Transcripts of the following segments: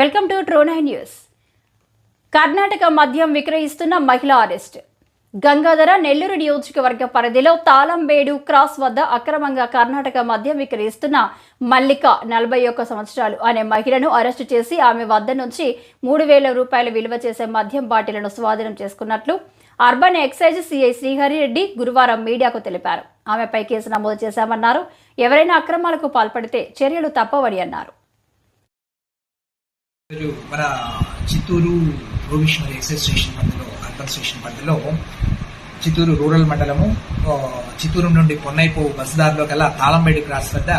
Welcome to ట్రోనై news. Karnataka మద్యం విక్రయిస్తున్న మహిళ అరెస్ట్. గంగాధర నెల్లూరు నియోజకవర్గ పరిధిలో తాళంబేడు క్రాస్ వద్ద అక్రమంగా కర్ణాటక మద్యం విక్రయిస్తున్న మల్లిక నలభై ఒక్క సంవత్సరాలు అనే మహిళను అరెస్టు చేసి ఆమె వద్ద నుంచి మూడు వేల రూపాయలు విలువ చేసే మద్యం బాటిలను స్వాధీనం చేసుకున్నట్లు అర్బన్ ఎక్సైజ్ సిఐ శ్రీహరిరెడ్డి గురువారం మీడియాకు తెలిపారు. ఆమెపై కేసు నమోదు చేశామన్నారు. ఎవరైనా అక్రమాలకు పాల్పడితే చర్యలు తప్పవని అన్నారు. ఈరోజు మన చిత్తూరు ప్రొవిషనల్ ఎక్సైజ్ స్టేషన్ పరిధిలో అర్బన్ స్టేషన్ పరిధిలో చిత్తూరు రూరల్ మండలము చిత్తూరు నుండి పొన్నైపు బస్సుదారిలో గల తాళంబేడి క్రాస్ వద్ద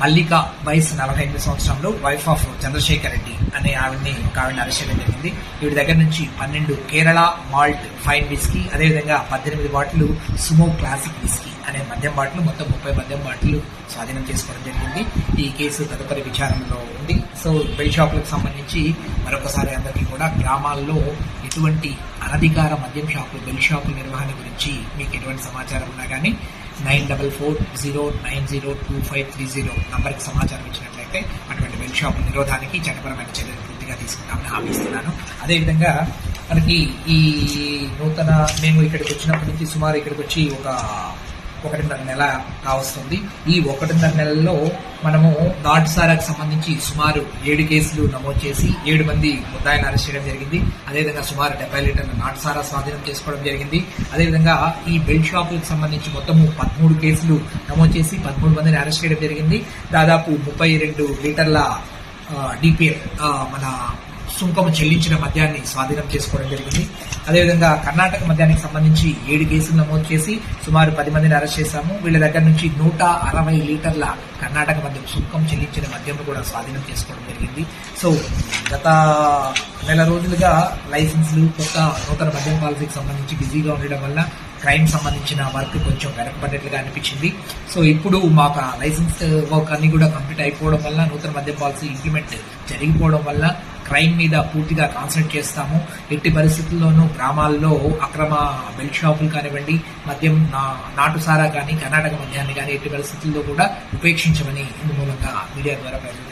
మల్లిక వయసు నలభై ఎనిమిది సంవత్సరంలో వైఫ్ ఆఫ్ చంద్రశేఖర్ రెడ్డి అనే ఆవిడ్ని ఒక ఆవిడని అరెస్ట్ చేయడం జరిగింది. ఈవిడ దగ్గర నుంచి పన్నెండు కేరళ మాల్ట్ ఫైన్ విస్కీ అదేవిధంగా పద్దెనిమిది బాటిల్ సుమో క్లాసిక్ విస్కీ అనే మద్యం బాటలు మొత్తం ముప్పై మద్యం బాటలు స్వాధీనం చేసుకోవడం జరిగింది. ఈ కేసు తదుపరి విచారణలో ఉంది. సో బెల్ షాపులకు సంబంధించి మరొకసారి అందరికీ కూడా గ్రామాల్లో ఎటువంటి అనధికార మద్యం షాపులు బెల్ షాపుల నిర్వహణ గురించి మీకు ఎటువంటి సమాచారం ఉన్నా కానీ nine double four zero nine zero two five three zero నంబర్కి సమాచారం ఇచ్చినట్లయితే అటువంటి బెల్ షాపుల నిరోధానికి చట్టపరమైన చర్యలు పూర్తిగా తీసుకుంటామని హామీ ఇస్తున్నాను అదేవిధంగా మనకి ఈ నూతన మేము ఇక్కడికి వచ్చినప్పటి నుంచి సుమారు ఇక్కడికి వచ్చి ఒక ఒకటిన్నర నెల కావస్తుంది ఈ ఒకటిన్నర నెలల్లో మనము నాటుసారాకు సంబంధించి సుమారు ఏడు కేసులు నమోదు చేసి ఏడు మంది ముద్దాయిని అరెస్ట్ చేయడం జరిగింది. అదేవిధంగా సుమారు డెబ్బై లీటర్ల నాటుసారా స్వాధీనం చేసుకోవడం జరిగింది. అదేవిధంగా ఈ బెల్ట్ షాపులకు సంబంధించి మొత్తము పదమూడు కేసులు నమోదు చేసి పదమూడు మందిని అరెస్ట్ చేయడం జరిగింది. దాదాపు ముప్పై రెండు లీటర్ల డిపిఎఫ్ మన సుంకము చెల్లించిన మద్యాన్ని స్వాధీనం చేసుకోవడం జరిగింది. అదేవిధంగా కర్ణాటక మద్యానికి సంబంధించి ఏడు కేసులు నమోదు చేసి సుమారు పది మందిని అరెస్ట్ చేశాము. వీళ్ళ దగ్గర నుంచి నూట అరవై లీటర్ల కర్ణాటక మద్యం సుంకం చెల్లించిన మద్యం కూడా స్వాధీనం చేసుకోవడం జరిగింది. సో గత నెల రోజులుగా లైసెన్స్లు కొత్త నూతన మద్యం పాలసీకి సంబంధించి బిజీగా ఉండడం వల్ల క్రైమ్ సంబంధించిన వర్క్ కొంచెం వెనకబడ్డట్లుగా అనిపించింది. సో ఇప్పుడు మాకు ఆ లైసెన్స్ వర్క్ అన్ని కూడా కంప్లీట్ అయిపోవడం వల్ల నూతన మద్యం పాలసీ ఇంప్లిమెంట్ జరిగిపోవడం వల్ల క్రైమ్ మీద పూర్తిగా కాన్సన్ట్రేట్ చేస్తాము. ఎట్టి పరిస్థితుల్లోనూ గ్రామాల్లో అక్రమ బెల్ట్ షాపులు కానివ్వండి మద్యం నా- నాటుసారా కానీ కర్ణాటక మద్యాన్ని కానీ ఎట్టి పరిస్థితుల్లో కూడా ఉపేక్షించమని ఇందు మూలంగా మీడియా ద్వారా ప్రజలకు